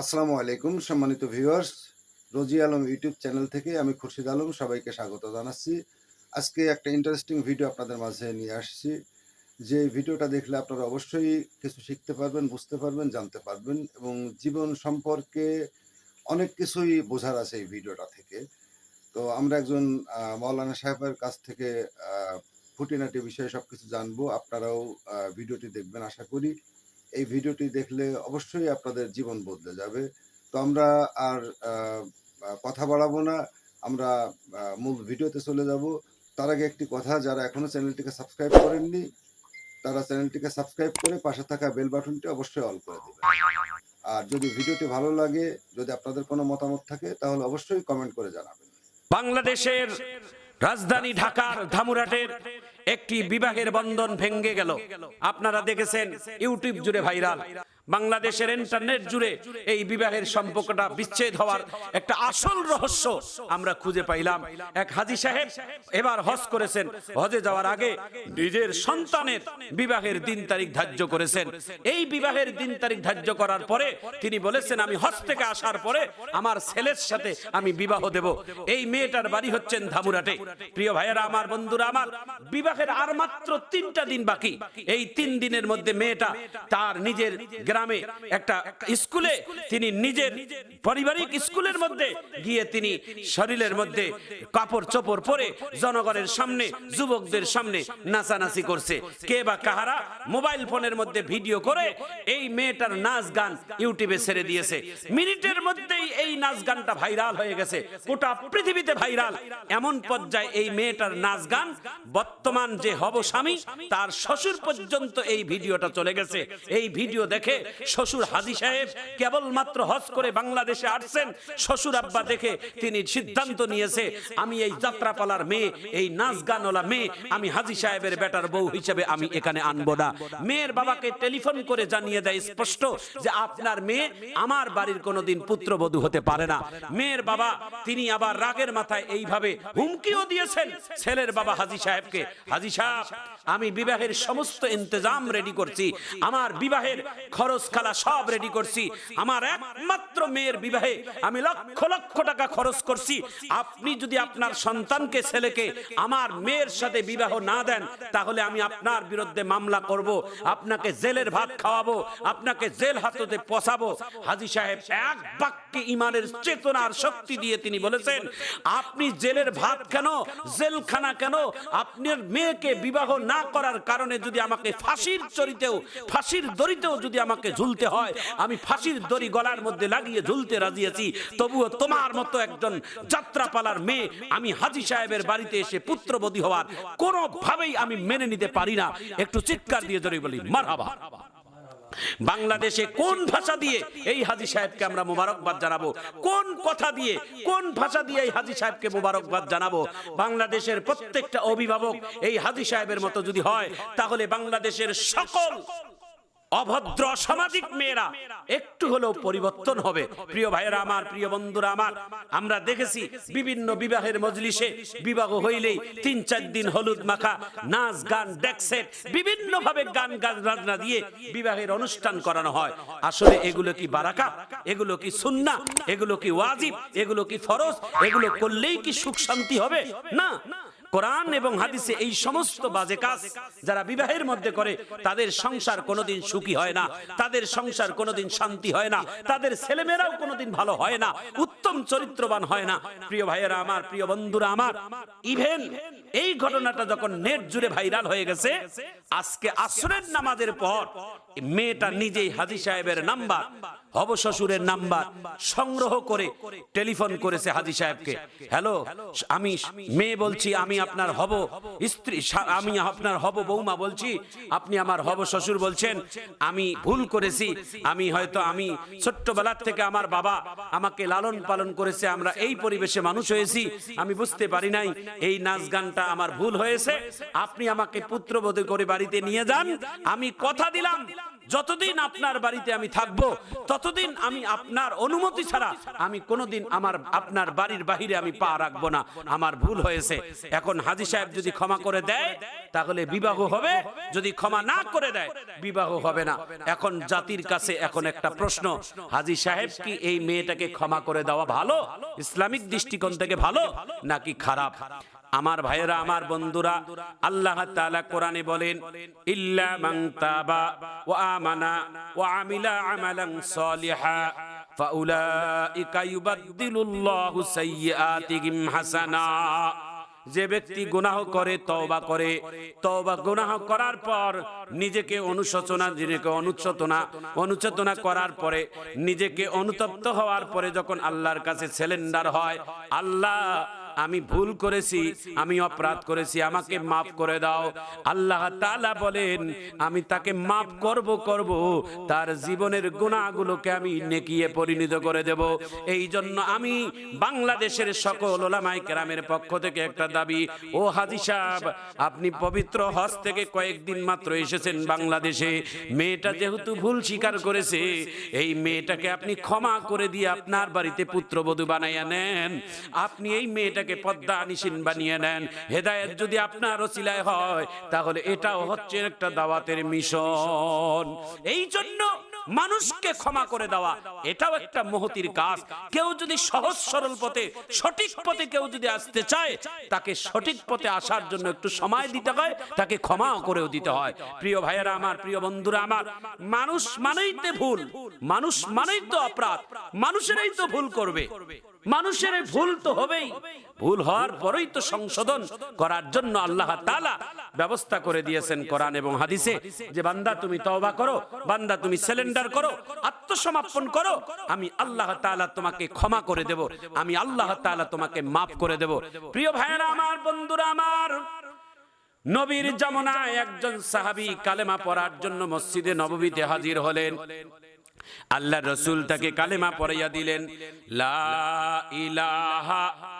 আসসালামু আলাইকুম সম্মানিত viewers Rozy Alam YouTube channel থেকে আমি খুরশিদ আলম সবাইকে স্বাগত জানাচ্ছি। আজকে একটা ইন্টারেস্টিং ভিডিও আপনাদের মাঝে নিয়ে আসছি। যে ভিডিওটা দেখলে আপনারা অবশ্যই কিছু শিখতে পারবেন বুঝতে পারবেন জানতে পারবেন এবং জীবন সম্পর্কে অনেক কিছুই বোঝার আছে এই ভিডিওটা থেকে। তো আমরা একজন আহ, মাওলানা সাহেবের কাছ থেকে খুঁটিনাটি বিষয়ে সব কিছু জানব। আপনারাও ভিডিওটি দেখবেন আশা করি। এই ভিডিওটি দেখলে অবশ্যই আপনাদের জীবন বদলে যাবে। তো আমরা আর কথা বাড়াবো না। আমরা মূল ভিডিওতে চলে যাব। তার আগে একটি কথা, যারা এখনও চ্যানেলটিকে সাবস্ক্রাইব করেননি, তারা চ্যানেলটিকে সাবস্ক্রাইব করে পাশে থাকা বেল বাটনটি অবশ্যই অল করে দেবেন। আর যদি ভিডিওটি ভালো লাগে, যদি আপনাদের কোনো মতামত থাকে, তাহলে অবশ্যই কমেন্ট করে জানাবেন। বাংলাদেশের রাজধানী ঢাকার ধামুরাটের একটি বিবাহের বন্ধন ভেঙ্গে গেল। আপনারা দেখেছেন, ইউটিউব জুড়ে ভাইরাল। বাংলাদেশের ইন্টারনেট জুড়ে এই বিবাহের সম্পর্কটা বিচ্ছেদ হওয়ার একটা আসল রহস্য আমরা খুঁজে পাইলাম। এক হাজি সাহেব এবার হজ করেছেন। হজে যাওয়ার আগে নিজের সন্তানের বিবাহের দিন তারিখ ধার্য করেছেন। এই বিবাহের দিন তারিখ ধার্য করার পরে তিনি বলেছেন, আমি হজ থেকে আসার পরে আমার ছেলের সাথে আমি বিবাহ দেব। এই মেয়েটার বাড়ি হচ্ছেন ধামুরাটে। প্রিয় ভাইয়েরা, আমার বন্ধুরা, আমার বিবাহের আর মাত্র তিনটা দিন বাকি। এই তিন দিনের মধ্যে মেয়েটা তার নিজের গ্রামে একটা স্কুলে তিনি নিজের পারিবারিক স্কুলের মধ্যে গিয়ে তিনি শরীরের মধ্যে কাপড় চোপড় পরে জনগণের সামনে, যুবকদের সামনে নাচানাচি করছে। কে বা কাহারা মোবাইল ফোনের মধ্যে ভিডিও করে এই মেয়েটার নাচ গান ইউটিউবে ছেড়ে দিয়েছে। মিনিটের মধ্যেই এই নাচ গানটা ভাইরাল হয়ে গেছে। গোটা পৃথিবীতে ভাইরাল। এমন পর্যায়ে এই মেয়েটার নাচ গান বর্তমান যে হব স্বামী, তার শ্বশুর পর্যন্ত এই ভিডিওটা চলে গেছে। এই ভিডিও দেখে শ্বশুর হাজি সাহেব কেবলমাত্র হজ করে বাংলাদেশে আসছেন। শ্বশুর আব্বা দেখে তিনি সিদ্ধান্ত নিয়েছে, আমি এই যাত্রাপালার মেয়ে, এই নাচ গানওয়ালা মেয়ে, আমি হাজি সাহেবের বেটার বউ হিসেবে আমি এখানে আনব না। মেয়ের বাবাকে টেলিফোন করে জানিয়ে দেয় স্পষ্ট যে আপনার মেয়ে আমার বাড়ির কোনোদিন পুত্রবধূ হতে পারে না। মেয়ের বাবা, তিনি আবার রাগের মাথায় এইভাবে হুমকিও দিয়েছেন। ছেলের বাবা হাজি সাহেবকে হাজি সাহেব, আমি বিবাহের সমস্ত ইন্তজাম রেডি করছি। আমার বিবাহের খরচ খালা সব রেডি করছি। আমার একমাত্র মেয়ের বিবাহে আমি লক্ষ লক্ষ টাকা খরচ করছি। আপনি যদি আপনার সন্তানকে, ছেলেকে আমার মেয়ের সাথে বিবাহ না দেন, তাহলে আমি আপনার বিরুদ্ধে মামলা করব। আপনাকে জেলের ভাত খাওয়াবো, আপনাকে জেল হাততে পচাবো হাজি সাহেব, এক বাক্যে ইমানের চেতনার শক্তি দিয়ে তিনি বলেছেন, আপনি জেলের ভাত কেন, জেলখানা কেন, আপনার মেয়েকে বিবাহ না করার কারণে যদি আমাকে ফাঁসির চরিতেও, ফাঁসির দড়িতেও যদি আমাকে ঝুলতে হয়, আমি ফাঁসির দড়ি গলার মধ্যে লাগিয়ে ঝুলতে রাজি আছি, তবুও তোমার মতো একজন যাত্রাপালার মেয়ে আমি হাজি সাহেবের বাড়িতে এসে পুত্রবতী হওয়ার কোনোভাবেই আমি মেনে নিতে পারি না। একটু চিৎকার দিয়ে ধরে বলি, মারহাবা। বাংলাদেশে কোন ভাষা দিয়ে এই হাজি সাহেবকে আমরা মোবারকবাদ জানাব? কোন কথা দিয়ে কোন ভাষা দিয়ে এই হাজি সাহেবকে মোবারকবাদ জানাব? বাংলাদেশের প্রত্যেকটা অভিভাবক এই হাজি সাহেবের মতো যদি হয়, তাহলে বাংলাদেশের সকল অভদ্র সামাজিক মেয়েরা, একটু হলেও পরিবর্তন হবে। প্রিয় ভাইয়েরা আমার, প্রিয় বন্ধুরা আমার, আমরা দেখেছি বিভিন্ন বিবাহের মজলিসে বিবাহ হইলেই তিন, চার দিন হলুদ মাখা, নাচ, গান ডেকসেট বিভিন্ন ভাবে গান গান রাজনা দিয়ে বিবাহের অনুষ্ঠান করানো হয়। আসলে এগুলো কি বারাকা? এগুলো কি সুন্না? এগুলো কি ওয়াজিব? এগুলো কি ফরজ? এগুলো করলেই কি সুখ শান্তি হবে? না। কোরআন এবং হাদিসে এই সমস্ত বাজে কাজ যারা বিবাহের মধ্যে করে, তাদের সংসার কোনোদিন সুখী হয় না, তাদের সংসার কোনোদিন শান্তি হয় না, তাদের ছেলেমেয়েরাও কোনোদিন ভালো হয় না, উত্তম চরিত্রবান হয় না। প্রিয় ভাইয়েরা আমার, প্রিয় বন্ধুরা আমার ইভেন এই ঘটনাটা যখন নেট জুড়ে ভাইরাল হয়ে গেছে, আজকে আসরের নামাজের পর মেয়েটা নিজেই হাজি সাহেবের নাম্বার, হব শ্বশুরের নাম্বার সংগ্রহ করে টেলিফোন করেছে হাজি সাহেবকে। হ্যালো, আমি মেয়ে বলছি, আমি আপনার হব, স্ত্রী আমি আপনার হব বৌমা বলছি, আপনি আমার হব শ্বশুর বলছেন, আমি ভুল করেছি, আমি হয়তো আমি ছোট্টবেলার থেকে আমার বাবা আমাকে লালন পালন করেছে, আমরা এই পরিবেশে মানুষ হয়েছি, আমি বুঝতে পারি নাই, এই নাচ গানটা আমার ভুল হয়েছে, আপনি আমাকে পুত্রবধূ করে বাড়িতে নিয়ে যান, আমি কথা দিলাম যতদিন আপনার বাড়িতে আমি থাকব ততদিন আমি আপনার অনুমতি ছাড়া আমি কোনোদিন আমার আপনার বাড়ির বাহিরে আমি পা রাখব না। আমার ভুল হয়েছে। এখন হাজি সাহেব যদি ক্ষমা করে দেয় তাহলে বিবাহ হবে। যদি ক্ষমা না করে দেয় বিবাহ হবে না। এখন জাতির কাছে এখন একটা প্রশ্ন। হাজি সাহেব কি এই মেয়েটাকে ক্ষমা করে দেওয়া ভালো? ইসলামিক দৃষ্টিকোণ থেকে ভালো? নাকি খারাপ। আমার ভাইয়েরা, আমার বন্ধুরা, আল্লাহ তাআলা কোরআনে বলেন, ইল্লা মান তাবা ওয়া আমানা ওয়া আমিলা আমালান সলিহা, ফাউলাইকা ইউবাদদিলুল্লাহু সাইয়্যাতিহিম হাসানা। যে ব্যক্তি গুনাহ করে, তওবা করে, তওবা গুনাহ করার পর নিজেকে অনুশোচনা, নিজেকে অনুচেতনা অনুচেতনা করার পরে, নিজেকে অনুতপ্ত হওয়ার পরে যখন আল্লাহর কাছে সিলিন্ডার হয়, আল্লাহ আমি ভুল করেছি, আমি অপরাধ করেছি, আমাকে মাফ করে দাও। আল্লাহ তাআলা বলেন, আমি তাকে মাফ করব করব। তার জীবনের গুণাগুলোকে আমি নেকিয়ে পরিণত করে দেব। এই জন্য আমি বাংলাদেশের সকল ওলামাই কেরামের পক্ষ থেকে একটা দাবি, ও হাজি সাহেব, আপনি পবিত্র হজ থেকে কয়েকদিন মাত্র এসেছেন বাংলাদেশে। মেয়েটা যেহেতু ভুল স্বীকার করেছে, এই মেয়েটাকে আপনি ক্ষমা করে দিয়ে আপনার বাড়িতে পুত্রবধূ বানাইয়া নেন। আপনি এই মেয়েটাকে পদ্মা নিশিন বানিয়ে নেন। হেদায়েত যদি আপনার ওসিলায় হয়, তাহলে এটাও হচ্ছে একটা দাওয়াতের মিশন। এই জন্য মানুষকে ক্ষমা করে দেওয়া এটাও একটা মহতির কাজ। কেউ যদি সহজ সরল পথে সঠিক পথে কেউ যদি আসতে চায় তাকে সঠিক পথে আসার জন্য একটু সময় দিতে হয় তাকে ক্ষমাও করেও দিতে হয়। প্রিয় ভাইয়েরা আমার প্রিয় বন্ধুরা আমার মানুষ মানেই তো ভুল মানুষ মানেই তো অপরাধ মানুষেরাই তো ভুল করবে মানুষের ভুল তো হবেই। ভুল হওয়ার পরেই তো সংশোধন করার জন্য আল্লাহ তাআলা ব্যবস্থা করে দিয়েছেন কোরআন এবং হাদিসে যে বান্দা তুমি তওবা করো, বান্দা তুমি সিলিন্ডার করো আত্মসমর্পণ করো, আমি আল্লাহ তাআলা তোমাকে ক্ষমা করে দেব, আমি আল্লাহ তাআলা তোমাকে মাফ করে দেব। প্রিয় ভাইয়েরা আমার, বন্ধুরা আমার, নবীর জামানায় একজন সাহাবী কালেমা পড়ার জন্য মসজিদে নববীতে হাজির হলেন। আল্লাহ রসুল তাকে কালেমা পড়াইয়া দিলেন, লা ইলাহা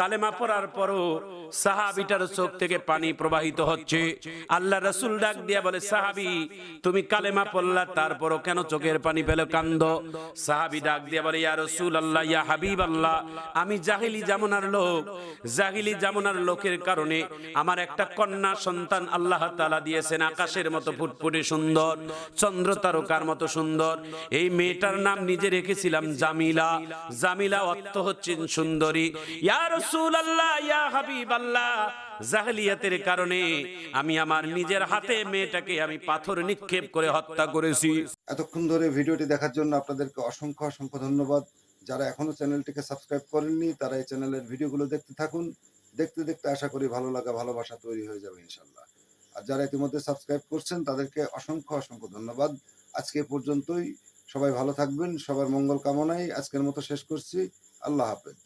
কালেমা পড়ার পরও সাহাবিটার চোখ থেকে পানি প্রবাহিত হচ্ছে। আল্লাহ রসুল ডাক দিয়া বলে, সাহাবি, তুমি কালেমা পড়লা, তারপরও কেন চোখের পানি পেল কান্দ? সাহাবি ডাক দিয়া বলে, ইয়া রসুল আল্লাহ ইয়া হাবিব আল্লাহ আমি জাহিলি জামনার লোক। জাহিলি জামনার লোকের কারণে আমার একটা কন্যা সন্তান আল্লাহ তালা দিয়েছেন, আকাশের মতো ফুটফুটে সুন্দর, চন্দ্র তারকার মতো সুন্দর। এই মেয়েটার নাম নিজে রেখেছিলাম জামিলা। জামিলা অর্থ হচ্ছেন সুন্দরী। ইয়া রাসূল আল্লাহ ইয়া হাবিব আল্লাহ জাহেলিয়াতের কারণে আমি আমার নিজের হাতে মেয়েটাকে আমি পাথর নিক্ষেপ করে হত্যা করেছি। এতক্ষণ ধরে ভিডিওটি দেখার জন্য আপনাদেরকে অসংখ্য অসংখ্য ধন্যবাদ। যারা এখনও চ্যানেলটিকে সাবস্ক্রাইব করেননি, তারা এই চ্যানেলের ভিডিওগুলো দেখতে থাকুন। দেখতে দেখতে আশা করি ভালো লাগা, ভালোবাসা তৈরি হয়ে যাবে ইনশাল্লাহ আর যারা ইতিমধ্যে সাবস্ক্রাইব করছেন, তাদেরকে অসংখ্য অসংখ্য ধন্যবাদ। আজকে পর্যন্তই। সবাই ভালো থাকবেন, সবার মঙ্গল কামনায় আজকের মতো শেষ করছি। আল্লাহ হাফেজ।